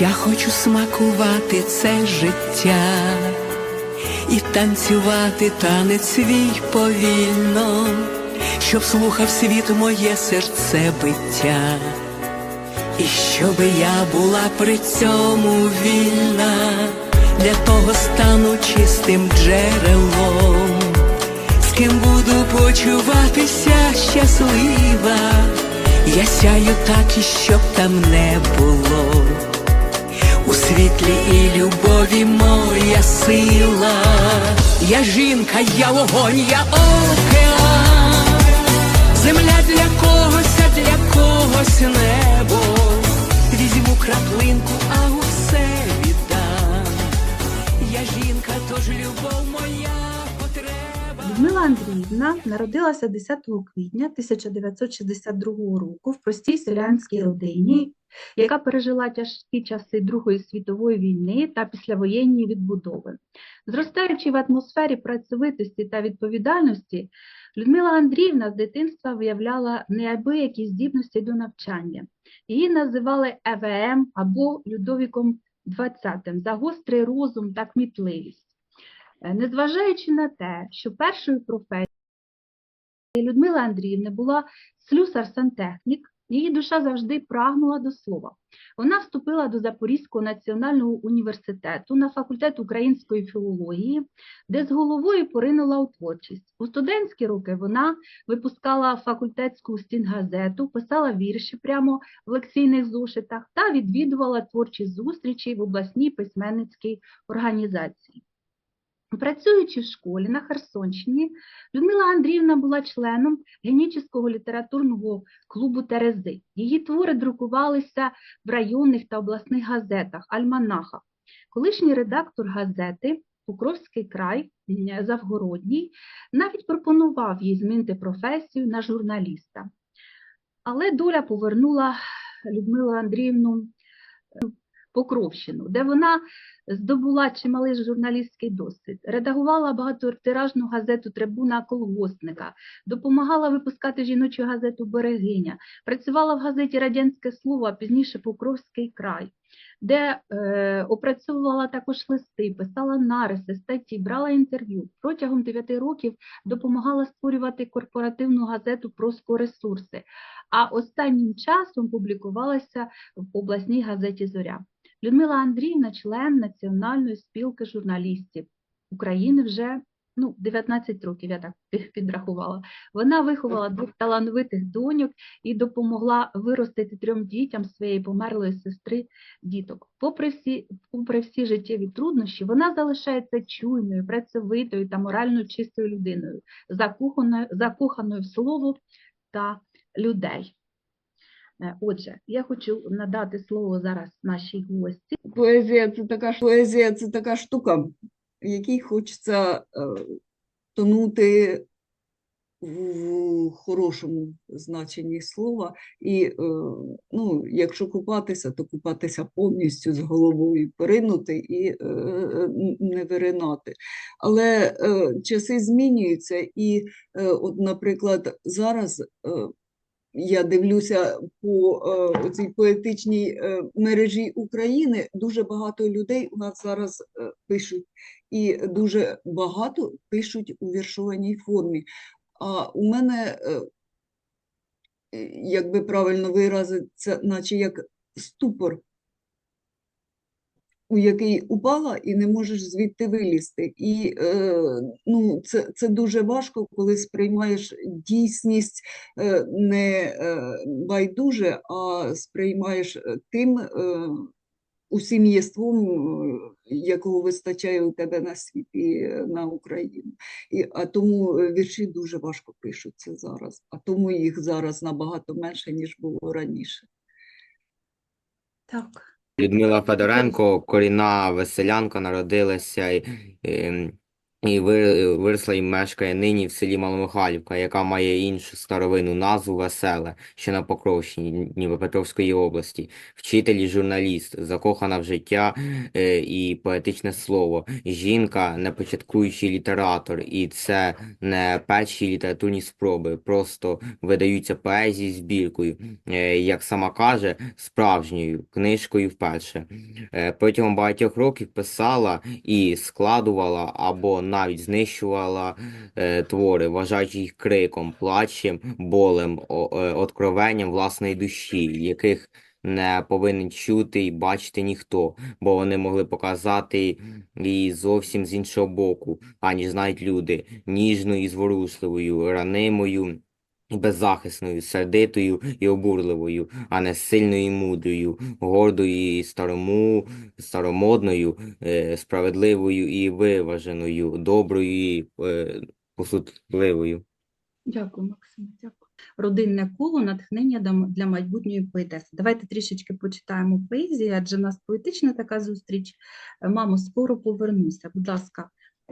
Я хочу смакувати це життя і танцювати танець свій повільно, щоб слухав світ моє серце биття, і щоби я була при цьому вільна, для того стану чистим джерелом, з ким буду почуватися щаслива, я сяю так, і щоб там не було. Світлі і любові моя сила, я жінка, я вогонь, я океан, земля для когось, а для когось небо. Візьму краплинку, а усе віддам. Я жінка, тож любов моя. Людмила Андріївна народилася 10 квітня 1962 року в простій селянській родині, яка пережила тяжкі часи Другої світової війни та післявоєнні відбудови. Зростаючи в атмосфері працьовитості та відповідальності, Людмила Андріївна з дитинства виявляла неабиякі здібності до навчання. Її називали ЕВМ або Людовіком XX за гострий розум та кмітливість. Е, Незважаючи на те, що першою професією Людмили Андріївни була слюсар-сантехнік, її душа завжди прагнула до слова. Вона вступила до Запорізького національного університету на факультет української філології, де з головою поринула у творчість. У студентські роки вона випускала факультетську стінгазету, писала вірші прямо в лекційних зошитах та відвідувала творчі зустрічі в обласній письменницькій організації. Працюючи в школі на Херсонщині, Людмила Андріївна була членом Генічеського літературного клубу Терези. Її твори друкувалися в районних та обласних газетах, альманахах. Колишній редактор газети Покровський край Завгородній навіть пропонував їй змінити професію на журналіста. Але доля повернула Людмилу Андріївну Покровщину, де вона здобула чималий журналістський досвід, редагувала багатотиражну газету Трибуна колгоспника, допомагала випускати жіночу газету Берегиня, працювала в газеті Радянське Слово, пізніше Покровський край, де е, опрацьовувала також листи, писала нариси, статті, брала інтерв'ю. Протягом 9 років допомагала створювати корпоративну газету «Проскоресурси», а останнім часом публікувалася в обласній газеті Зоря. Людмила Андріївна, член Національної спілки журналістів України вже ну, 19 років, я так підрахувала. Вона виховала двох талановитих доньок і допомогла виростити трьом дітям своєї померлої сестри діток. Попри всі, попри всі життєві труднощі, вона залишається чуйною, працьовитою та морально чистою людиною, закоханою, закоханою в слово та людей. Е, Отже, я хочу надати слово зараз нашій гості. Поезія це така ж- поезія це така штука, якій хочеться е, тонути в хорошому значенні слова. І е, ну, якщо купатися, то купатися повністю з головою, поринути і не виринати. Але часи змінюються, і, от, наприклад, зараз. Я дивлюся по е, цій поетичній е, мережі України. Дуже багато людей у нас зараз е, пишуть, і дуже багато пишуть у віршованій формі. А у мене, як би правильно виразитися, наче як ступор, у який упала і не можеш звідти вилізти. І е, ну, це, це дуже важко, коли сприймаєш дійсність е, не е, байдуже, а сприймаєш е, тим е, усім єством, е, якого вистачає у тебе на світі е, на Україну. І, а тому е, вірші дуже важко пишуться зараз, а тому їх зараз набагато менше, ніж було раніше. Так. Людмила Федоренко, корінна веселянка, народилася ем, і ви- виросла і мешкає нині в селі Маломихайлівка, яка має іншу старовинну назву Веселе, що на Покровщині Дніпропетровської області. Вчитель і журналіст, закохана в життя е, і поетичне слово. Жінка, не початкуючий літератор, і це не перші літературні спроби, просто видаються поезії збіркою, е, як сама каже, справжньою книжкою вперше. Е, Протягом багатьох років писала і складувала або навіть знищувала е, твори, вважаючи їх криком, плачем, болем, о- е, откровенням власної душі, яких не повинен чути і бачити ніхто, бо вони могли показати її зовсім з іншого боку, аніж знають люди, ніжною і зворушливою, ранимою. Беззахисною, сердитою і обурливою, а не сильною і мудрою, гордою і старому, старомодною, е, справедливою і виваженою, доброю і е, посудливою. Дякую, Максим. Дякую. Родинне коло натхнення для майбутньої поетеси. Давайте трішечки почитаємо поезію, адже у нас поетична така зустріч. Е, Мамо, скоро повернуся. Будь ласка,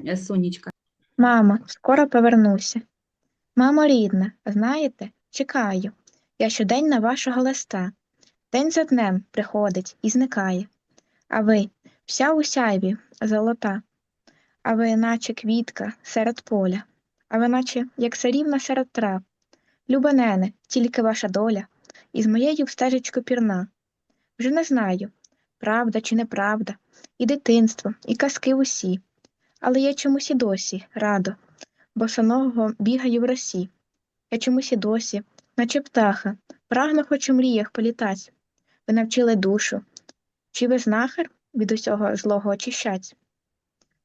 е, Сонечка. Мамо, скоро повернуся. Мамо рідна, знаєте, чекаю. Я щодень на вашого листа. День за днем приходить і зникає. А ви, вся у сяйві, золота. А ви, наче квітка серед поля. А ви, наче як царівна серед трав. Люба нене, тільки ваша доля, із моєю стежечку пірна. Вже не знаю, правда чи неправда, і дитинство, і казки усі. Але я чомусь і досі радо, босоного бігаю в росі. Я чомусь і досі, наче птаха, прагну хоч у мріях політать. Ви навчили душу. Чи ви знахар від усього злого очищать?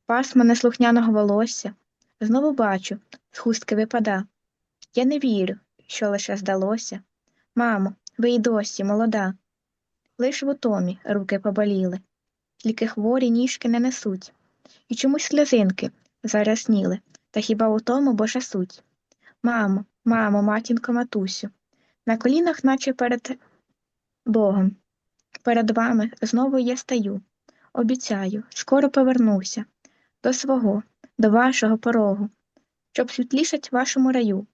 Пасма неслухняного волосся. Знову бачу, з хустки випада. Я не вірю, що лише здалося. Мамо, ви й досі молода. Лиш в утомі руки поболіли, тільки хворі ніжки не несуть. І чомусь сльозинки зарясніли, та хіба у тому Божа суть? Мамо, мамо, матінко, матусю, на колінах, наче перед Богом, перед вами знову я стаю. Обіцяю, скоро повернуся до свого, до вашого порогу, щоб світлішать вашому раю.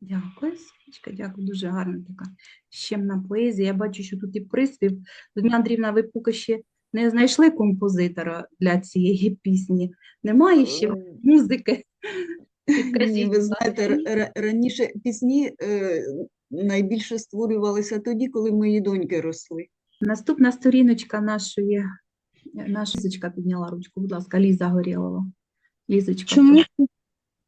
Дякую, Сонечка, дякую, дуже гарна така щемна поезія. Я бачу, що тут і приспів. Людмила Андріївна, ви поки ще не знайшли композитора для цієї пісні. Немає ще музики. Ні, ви знаєте, раніше пісні е, найбільше створювалися тоді, коли мої доньки росли. Наступна сторіночка нашої, наша Лізочка підняла ручку. Будь ласка, Ліза Горєлова. Лізочка, Чому,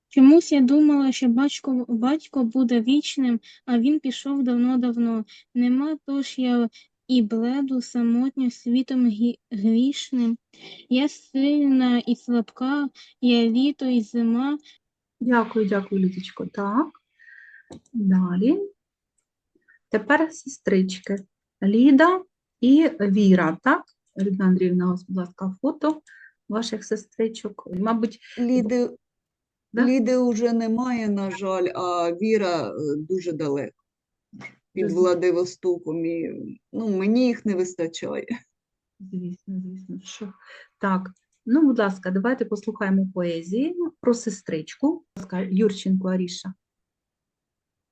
чомусь я думала, що батько, батько буде вічним, а він пішов давно-давно. Нема, тож я і бледу, самотньо світом грішним. Я сильна і слабка, я літо і зима. Дякую, дякую, Лізочко. Так. Далі. Тепер сестрички. Ліда і Віра, так? Людмила Андріївна, ось, будь ласка, фото ваших сестричок. Мабуть, Ліди, Да? Ліди вже немає, на жаль, а Віра е, дуже далеко під. Владивостоком. І, ну, мені їх не вистачає. звісно, звісно, що. Так, ну, будь ласка, давайте послухаємо поезії про сестричку. Будь ласка, Юрченко Аріша.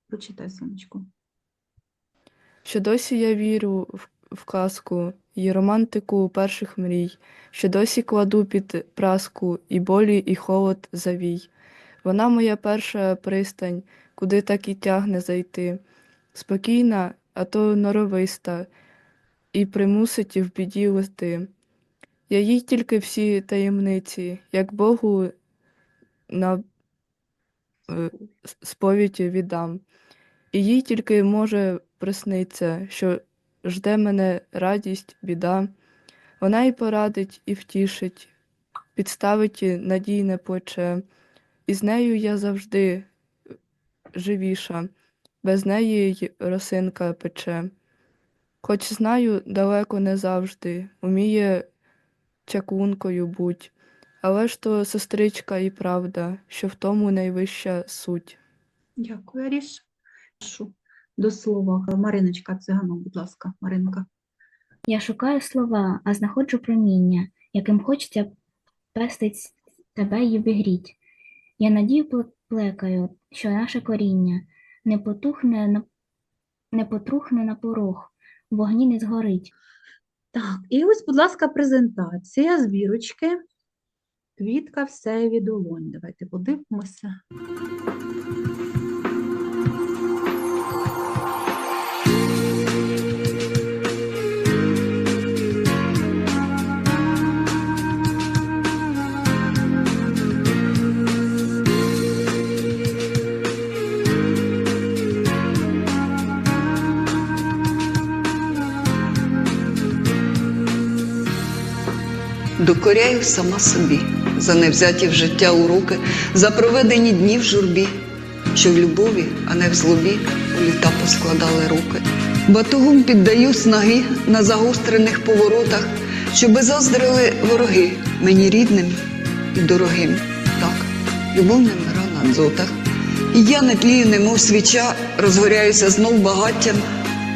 Прочитай, сонечко. Що досі я вірю в, в казку і романтику перших мрій, що досі кладу під праску і болі, і холод завій. Вона моя перша пристань, куди так і тягне зайти. Спокійна, а то норовиста, і примусить в біді листи. Я їй тільки всі таємниці, як Богу на е, с- сповідь віддам. І їй тільки може присниться, що жде мене радість, біда. Вона і порадить, і втішить, підставить надійне плече. І з нею я завжди живіша, без неї й росинка пече. Хоч знаю, далеко не завжди, уміє чаклункою будь, але ж то сестричка і правда, що в тому найвища суть. Дякую, Аріш. Прошу до слова Мариночка Циганов, будь ласка, Маринка. Я шукаю слова, а знаходжу проміння, яким хочеться пестить тебе й обігріть. Я надію плекаю, що наше коріння не потухне на не потрухне на порог, вогні не згорить. Так, і ось, будь ласка, презентація збірочки. Квітка все долонь. Давайте подивимося. Докоряю сама собі за невзяті в життя уроки, за проведені дні в журбі, що в любові, а не в злобі у літа поскладали руки. Батогом піддаю снаги на загострених поворотах, щоби заздрили вороги мені рідним і дорогим. Так, любов не вмира на дзотах. І я не тлію, немов свіча, розгоряюся знов багаттям,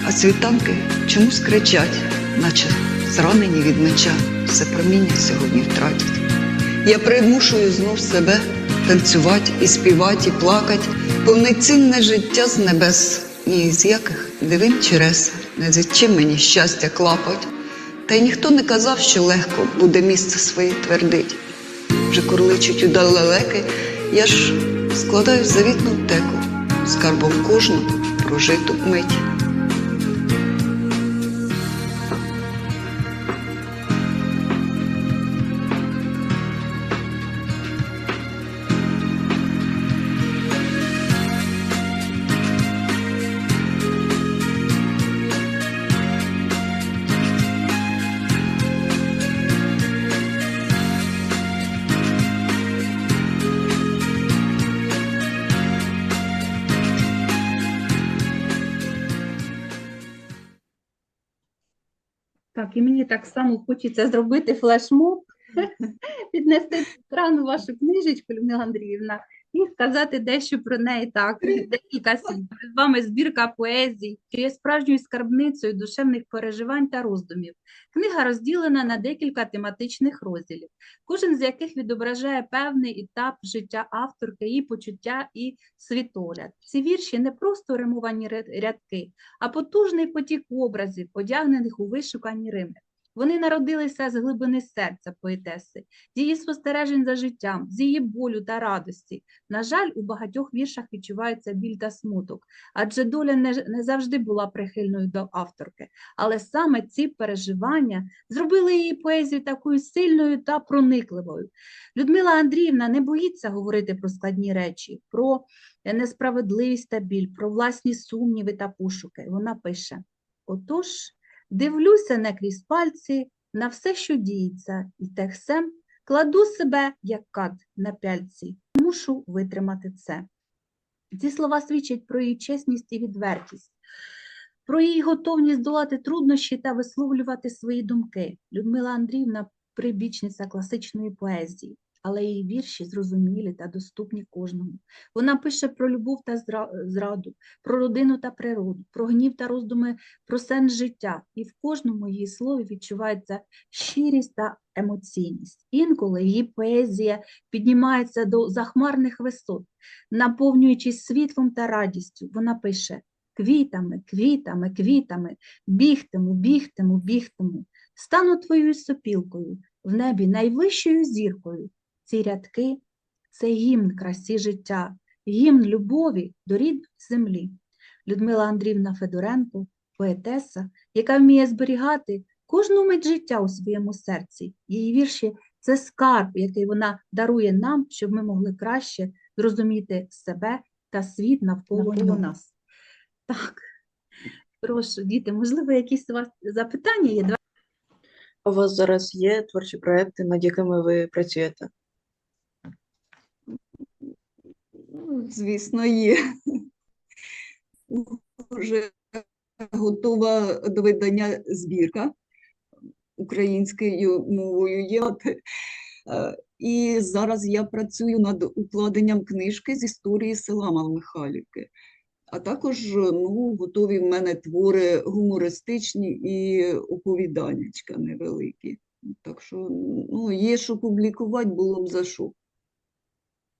а світанки чомусь кричать, наче зранені від меча, все проміння сьогодні втратять. Я примушую знов себе танцювати і співати, і плакать, повноцінне життя з небес, ні з яких дивин чи рес, не зачим мені щастя клапать. Та й ніхто не казав, що легко буде місце своє твердить. Вже курличуть удал лелеки, я ж складаю завітну втеку, скарбом кожну прожиту мить. Так, само хочеться зробити флешмоб, піднести екрану вашу книжечку, Людмила Андріївна, і сказати дещо про неї так, декілька слів. Перед вами збірка поезій, що є справжньою скарбницею душевних переживань та роздумів. Книга розділена на декілька тематичних розділів, кожен з яких відображає певний етап життя авторки, її почуття і світогляд. Ці вірші не просто римовані рядки, а потужний потік образів, одягнених у вишукані рими. Вони народилися з глибини серця поетеси, з її спостережень за життям, з її болю та радості. На жаль, у багатьох віршах відчувається біль та смуток, адже доля не, не завжди була прихильною до авторки. Але саме ці переживання зробили її поезію такою сильною та проникливою. Людмила Андріївна не боїться говорити про складні речі, про несправедливість та біль, про власні сумніви та пошуки. Вона пише: Отож, дивлюся не крізь пальці на все, що діється, і техсем кладу себе, як кат на пяльці, мушу витримати це. Ці слова свідчать про її чесність і відвертість, про її готовність долати труднощі та висловлювати свої думки. Людмила Андріївна прибічниця класичної поезії, але її вірші зрозумілі та доступні кожному. Вона пише про любов та зраду, про родину та природу, про гнів та роздуми про сенс життя, і в кожному її слові відчувається щирість та емоційність. Інколи її поезія піднімається до захмарних висот, наповнюючись світлом та радістю. Вона пише квітами, квітами, квітами, бігтиму, бігтиму, бігтиму, стану твоєю сопілкою, в небі найвищою зіркою. Ці рядки це гімн красі життя, гімн любові до рідної землі. Людмила Андріївна Федоренко, поетеса, яка вміє зберігати кожну мить життя у своєму серці. Її вірші це скарб, який вона дарує нам, щоб ми могли краще зрозуміти себе та світ навколо, Навколо нас. Так, прошу, діти, можливо, якісь у вас запитання є? У вас зараз є творчі проекти, над якими ви працюєте? Ну, Звісно, є. Вже готова до видання збірка українською мовою є. Е, І зараз я працюю над укладенням книжки з історії села Маломихайлівки. А також ну, готові в мене твори гумористичні і оповіданнячка невеликі. Так що ну, є що публікувати, було б за що.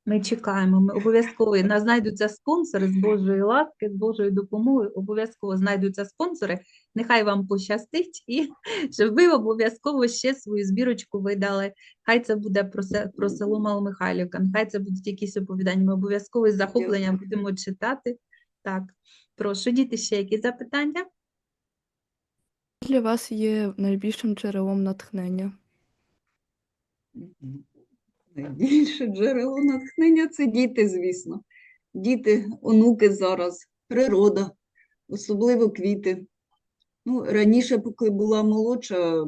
Ми чекаємо, ми обов'язково нас знайдуться спонсори з Божої ласки, з Божої допомоги, обов'язково знайдуться спонсори. Нехай вам пощастить і щоб ви обов'язково ще свою збірочку видали. Хай це буде про, се- про село Маломихайлівка, нехай це будуть якісь оповідання. Ми обов'язково із захопленням будемо читати. Так, прошу, діти, ще які запитання? Для вас є найбільшим джерелом натхнення. Найбільше джерело натхнення це діти, звісно. Діти, онуки зараз, природа, особливо квіти. Ну, раніше, поки була молодша,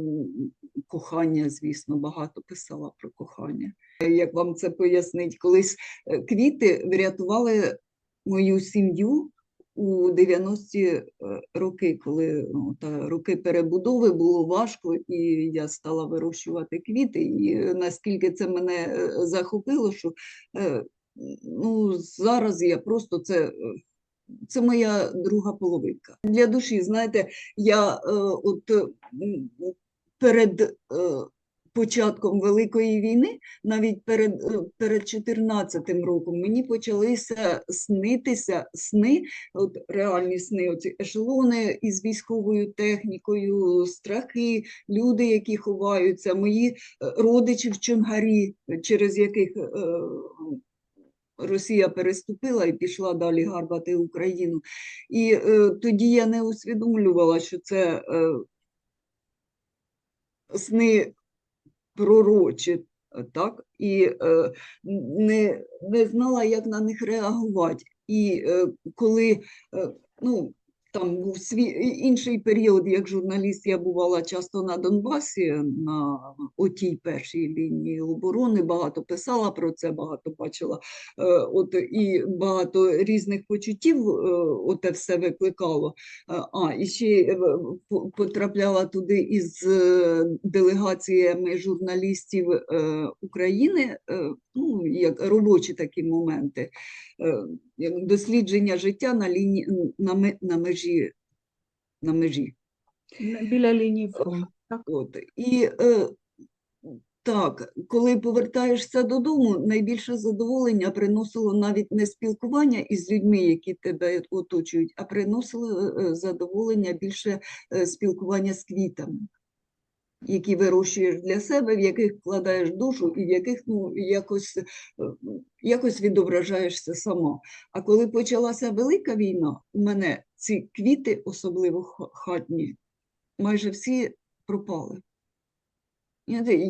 кохання, звісно, багато писала про кохання. Як вам це пояснить, колись е, квіти врятували мою сім'ю у 90-ті е, роки, коли ну, та, роки перебудови було важко, і я стала вирощувати квіти. І наскільки це мене е, захопило, що е, ну, зараз я просто це. Це моя друга половинка. Для душі, знаєте, я е, от перед е, початком Великої війни, навіть перед, е, перед 14-м роком, мені почалися снитися сни, от реальні сни, оці ешелони із військовою технікою, страхи, люди, які ховаються, мої е, родичі в Чонгарі, через яких е, Росія переступила і пішла далі гарбати Україну. І е, тоді я не усвідомлювала, що це е, сни пророчі, так? І е, не, не знала, як на них реагувати. І е, коли е, ну, там був свій інший період, як журналіст, я бувала часто на Донбасі, на отій першій лінії оборони, багато писала про це, багато бачила. Е, От і багато різних почуттів е, оте все викликало. Е, А, і ще потрапляла туди із делегаціями журналістів України, ну, як робочі такі моменти, дослідження життя на лінії на, на межі. На межі. Біля лінії фронту. Так? От. І е, так, коли повертаєшся додому, найбільше задоволення приносило навіть не спілкування із людьми, які тебе оточують, а приносило е, задоволення більше е, спілкування з квітами, які вирощуєш для себе, в яких вкладаєш душу і в яких ну, якось, е, якось відображаєшся сама. А коли почалася велика війна, у мене ці квіти, особливо ха- хатні, майже всі пропали.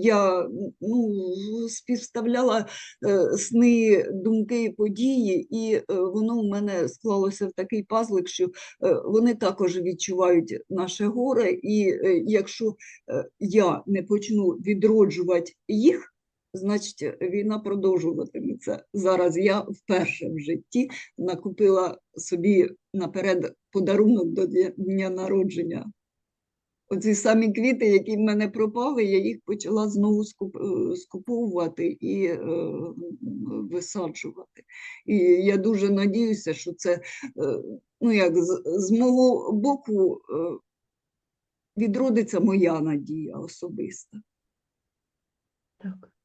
Я ну, співставляла е, сни, думки і події, і е, воно в мене склалося в такий пазлик, що е, вони також відчувають наше горе, і якщо я не почну відроджувати їх, значить війна продовжуватиметься. Зараз я вперше в житті накупила собі наперед подарунок до дня народження. Оці самі квіти, які в мене пропали, я їх почала знову е, скуповувати і е, висаджувати. І я дуже надіюся, що це е, ну, як, з, з мого боку е, відродиться моя надія особиста. Так.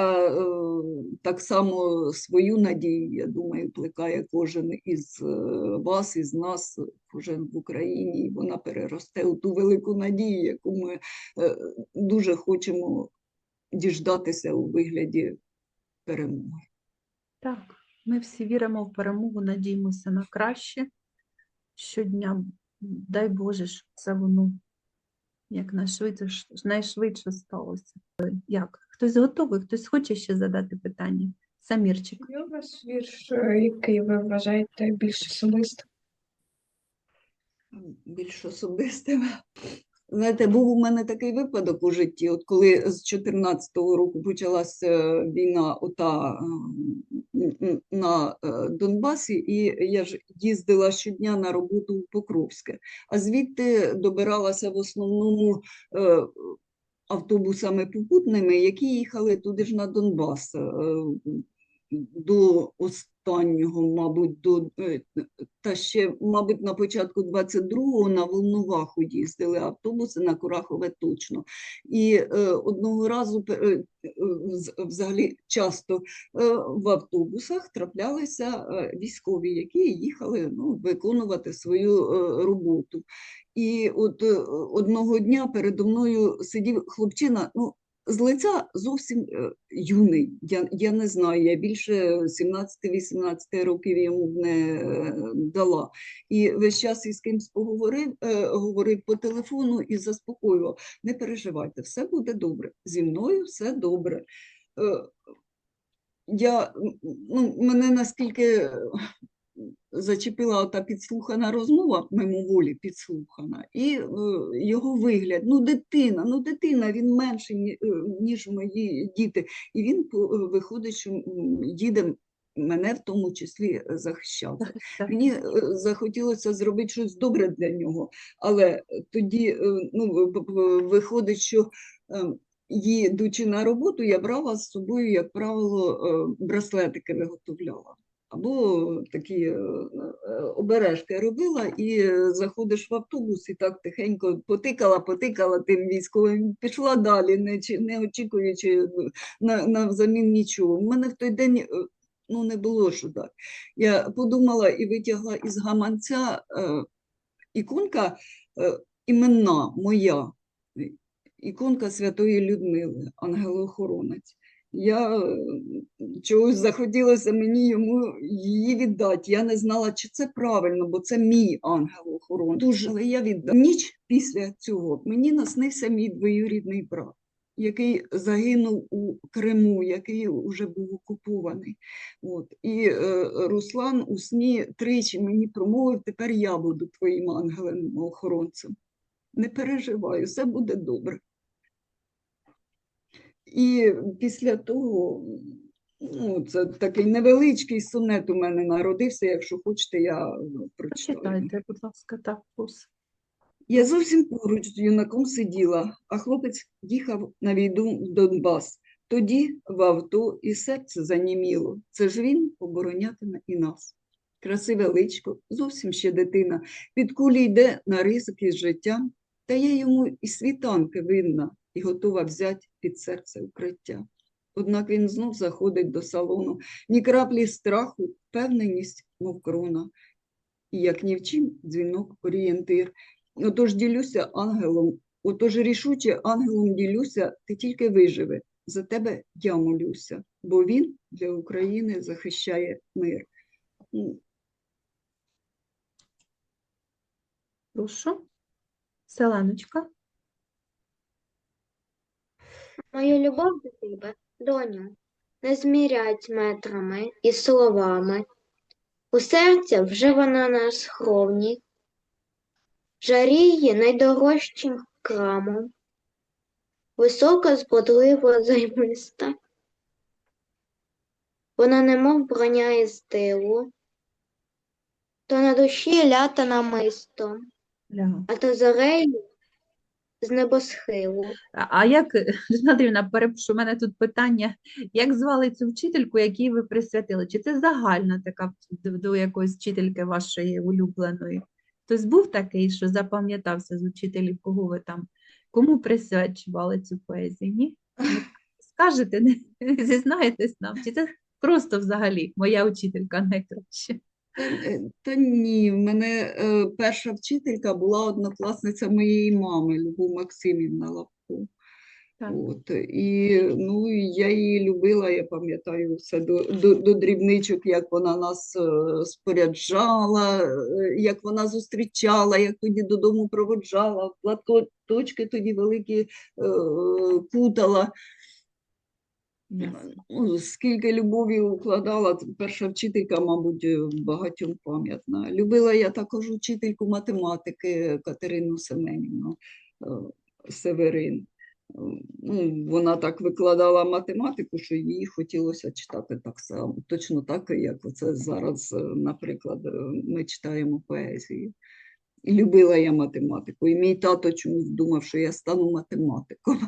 Е, так само свою надію, я думаю, плекає кожен із е, вас, із нас, кожен в Україні, і вона переросте у ту велику надію, яку ми е, дуже хочемо діждатися у вигляді перемоги. Так, ми всі віримо в перемогу, надіємося на краще. Щодня, дай Боже, щоб це воно якнайшвидше, найшвидше сталося. Як? Хтось готовий, хтось хоче ще задати питання? Самірчик. Є у вас вірш, е, який ви вважаєте більш особистим? більш особистим. Знаєте, був у мене такий випадок у житті, от коли з 14-го року почалася війна ота м, на е, Донбасі, і я ж їздила щодня на роботу в Покровське, а звідти добиралася в основному е, автобусами попутними, які їхали туди ж на Донбас. е, До останнього мабуть, до, е, та ще, мабуть, на початку 22-го на Волноваху їздили автобуси, на Курахове точно. І е, одного разу, е, е, взагалі, часто е, в автобусах траплялися е, військові, які їхали ну, виконувати свою е, роботу. І от е, одного дня передо мною сидів хлопчина, ну, з лиця зовсім е, юний. Я, я не знаю, я більше 17-18 років йому не е, дала. І весь час із кимсь поговорив, е, говорив по телефону і заспокоював. Не переживайте, все буде добре. Зі мною все добре. Я, ну, мене наскільки зачепила та підслухана розмова, мимоволі підслухана, і е, його вигляд. Ну, дитина, ну дитина, він менший, е, ніж мої діти. І він е, виходить, що м, їде мене в тому числі захищати. Мені е, захотілося зробити щось добре для нього, але тоді е, ну, виходить, що е, їдучи на роботу, я брала з собою, як правило, браслетики виготовляла. Або такі е, е, обережки робила, і е, заходиш в автобус і так тихенько потикала, потикала тим військовим, пішла далі, не, не очікуючи на, на взамін нічого. У мене в той день ну, не було що дати. Я подумала і витягла із гаманця е, іконка е, іменна моя, іконка Святої Людмили, ангелоохоронець. Я е, чогось захотілося мені йому її віддати. Я не знала, чи це правильно, бо це мій ангел-охоронець. Дуже, але я віддала. Ніч після цього мені наснився мій двоюрідний брат, який загинув у Криму, який вже був окупований. От. І е, Руслан у сні тричі мені промовив, тепер я буду твоїм ангелем-охоронцем. Не переживай, все буде добре. І після того, ну, це такий невеличкий сонет у мене народився, якщо хочете, я ну, прочитаю. Прочитайте, будь ласка, так, Ус. Я зовсім поруч з юнаком сиділа, а хлопець їхав на війну в Донбас. Тоді в авто і серце заніміло. Це ж він оборонятиме і нас. Красиве личко, зовсім ще дитина. Під кулі йде на ризик із життя, та я йому і світанки винна, і готова взяти під серце укриття. Однак він знов заходить до салону, ні краплі страху, впевненість, мов крона. І як ні в чим, дзвінок орієнтир. Отож ділюся ангелом, отож рішуче ангелом ділюся, ти тільки виживи. За тебе я молюся, бо він для України захищає мир. Прошу. Селеночка. Мою любов до тебе, доню, не змірять метрами і словами. У серця вже вона на схровні, жаріє найдорожчим крамом, висока, збудливо займиста. Вона немов броня із тилу, то на душі лята намисто, А то зорею з небосхилу. А а як, Андріївна, перепрошую, у мене тут питання, як звали цю вчительку, якій ви присвятили? Чи це загальна така до, до якоїсь вчительки вашої улюбленої? Хтось був такий, що запам'ятався з учителів, кого ви там, кому присвячували цю поезію? Ні? Скажете, не зізнаєтесь нам? Чи це просто взагалі моя учителька найкраща? Е, Та ні, в мене е, перша вчителька була однокласниця моєї мами, Любов Максимівна Лапко. Так. От, і ну, я її любила, я пам'ятаю все до, до, до дрібничок, як вона нас е, споряджала, е, як вона зустрічала, як тоді додому проводжала, платочки тоді великі е, кутала. Ясно. Ну, скільки любові укладала, перша вчителька, мабуть, е, багатьом пам'ятна. Любила я також учительку математики Катерину Семенівну е, Северин. Е, Ну, вона так викладала математику, що їй хотілося читати так само, точно так, як це зараз, е, наприклад, е, ми читаємо поезію. І любила я математику. І мій тато чомусь думав, що я стану математиком.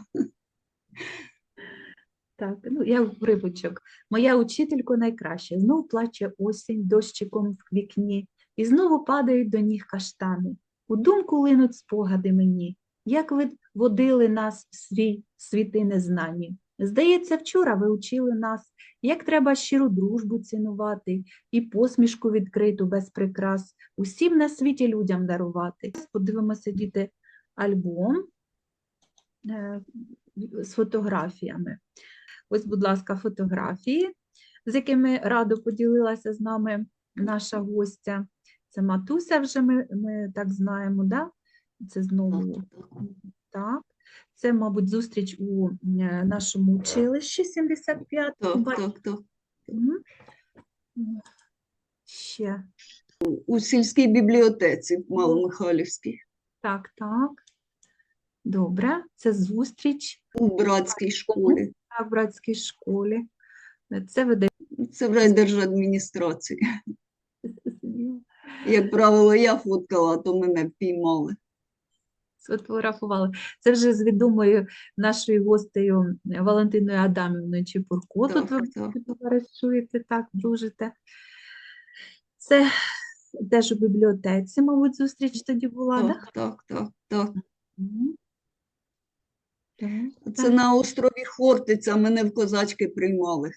Так, ну я уривочок. Моя учителько найкраща. Знов плаче осінь дощиком в вікні, і знову падають до ніг каштани. У думку линуть спогади мені, як ви водили нас в свій світи незнані. Здається, вчора ви учили нас, як треба щиру дружбу цінувати і посмішку відкриту без прикрас, усім на світі людям дарувати. Подивимося, діти, альбом е, з фотографіями. Ось, будь ласка, фотографії, з якими радо поділилася з нами наша гостя. Це Матуся вже ми, ми так знаємо, да? Це знову так. Це, мабуть, зустріч у е, нашому училищі 75 Так, так, так. Ще. У сільській бібліотеці в Маломихайлівській, Так, так. Добре. Це зустріч у братській школі. в братській школі. Це видає. Це в райдержадміністрації. Як правило, я фоткала, то мене впіймали. сфотографували. Це вже з відомою нашою гостею е, Валентиною Адамівною Чепурко. Тут ви Так, так. товаришуєте, так, дружите. Це теж у бібліотеці, мабуть, зустріч тоді була, так? Так, так, так, так. Так, Це так. на острові Хортиця мене в козачки приймали.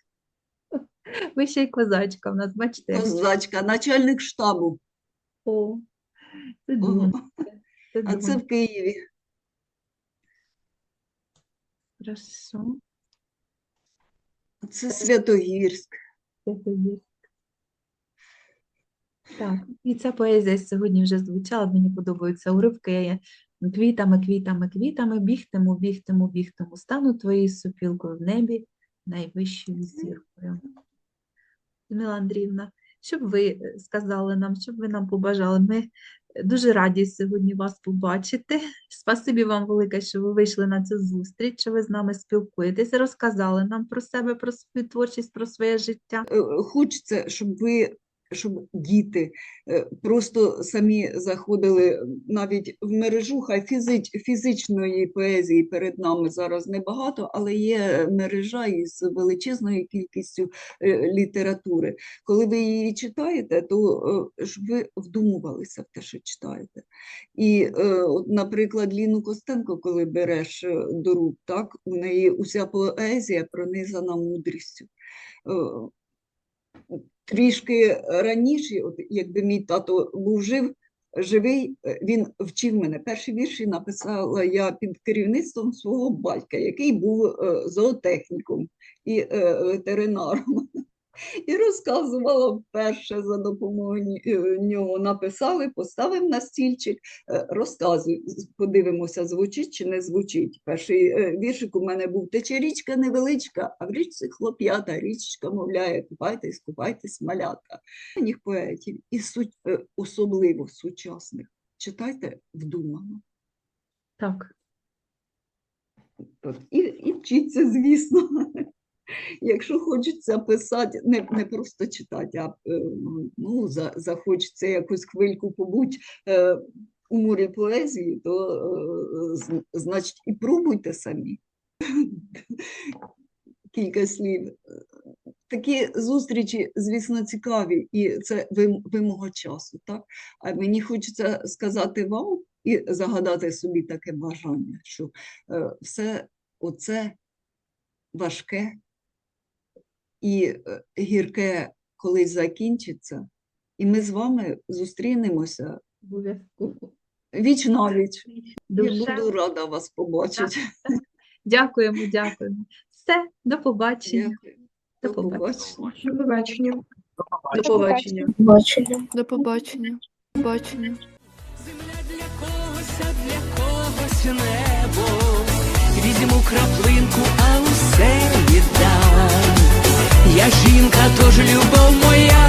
Ви ще й козачка в нас, бачите? Козачка, начальник штабу. О, це думаєте, це А це думаєте. в Києві. Хорошо. А це Святогірськ. Це тоді. Так, і ця поезія сьогодні вже звучала, мені подобаються уривки. Квітами, квітами, квітами, бігтиму, бігтиму, бігтиму, стану твоєю сопілкою в небі найвищою зіркою. Людмила Андріївна, що б ви е, сказали нам, що б ви нам побажали? Ми е, дуже раді сьогодні вас побачити. Спасибі вам велике, що ви вийшли на цю зустріч, що ви з нами спілкуєтеся, розказали нам про себе, про свою творчість, про своє життя. Е, Хочеться, щоб ви, щоб діти е, просто самі заходили навіть в мережу, хай фізич, фізичної поезії перед нами зараз небагато, але є мережа із величезною кількістю е, літератури. Коли ви її читаєте, то е, щоб ви вдумувалися в те, що читаєте. І, наприклад, Ліну Костенко, коли береш до рук, так, у неї уся поезія пронизана мудрістю. Трішки раніше, от якби мій тато був жив, живий, е, він вчив мене. Перші вірші написала я під керівництвом свого батька, який був е, зоотехніком і е, ветеринаром. І розказувала вперше за допомогою е, нього. Написали, поставив на стільчик, е, розказуй, подивимося, звучить чи не звучить. Перший е, віршик у мене був тече річка невеличка, а в річці хлоп'ята, річка мовляє, купайтесь, купайтесь, малята. Ранніх поетів і суть, особливо сучасних. Читайте вдумано. Так, І, і вчіться, звісно. Якщо хочеться писати, не, не просто читати, а е, ну, за, захочеться якусь хвильку побути е, у морі поезії, то е, значить і пробуйте самі. Кілька слів. Такі зустрічі, звісно, цікаві, і це вимога часу. Так? А мені хочеться сказати вам і загадати собі таке бажання, що все оце важке і е, гірке колись закінчиться, і ми з вами зустрінемося обов'язково. віч навіч. Я буду рада вас побачити. Дякуємо, дякуємо. Все, до побачення. Дякую. До До побачення. побачення. До побачення. До побачення. До побачення. Побачення. Земля для когось, а для когось небо. Візьму краплинку, Я жінка, тож любов моя.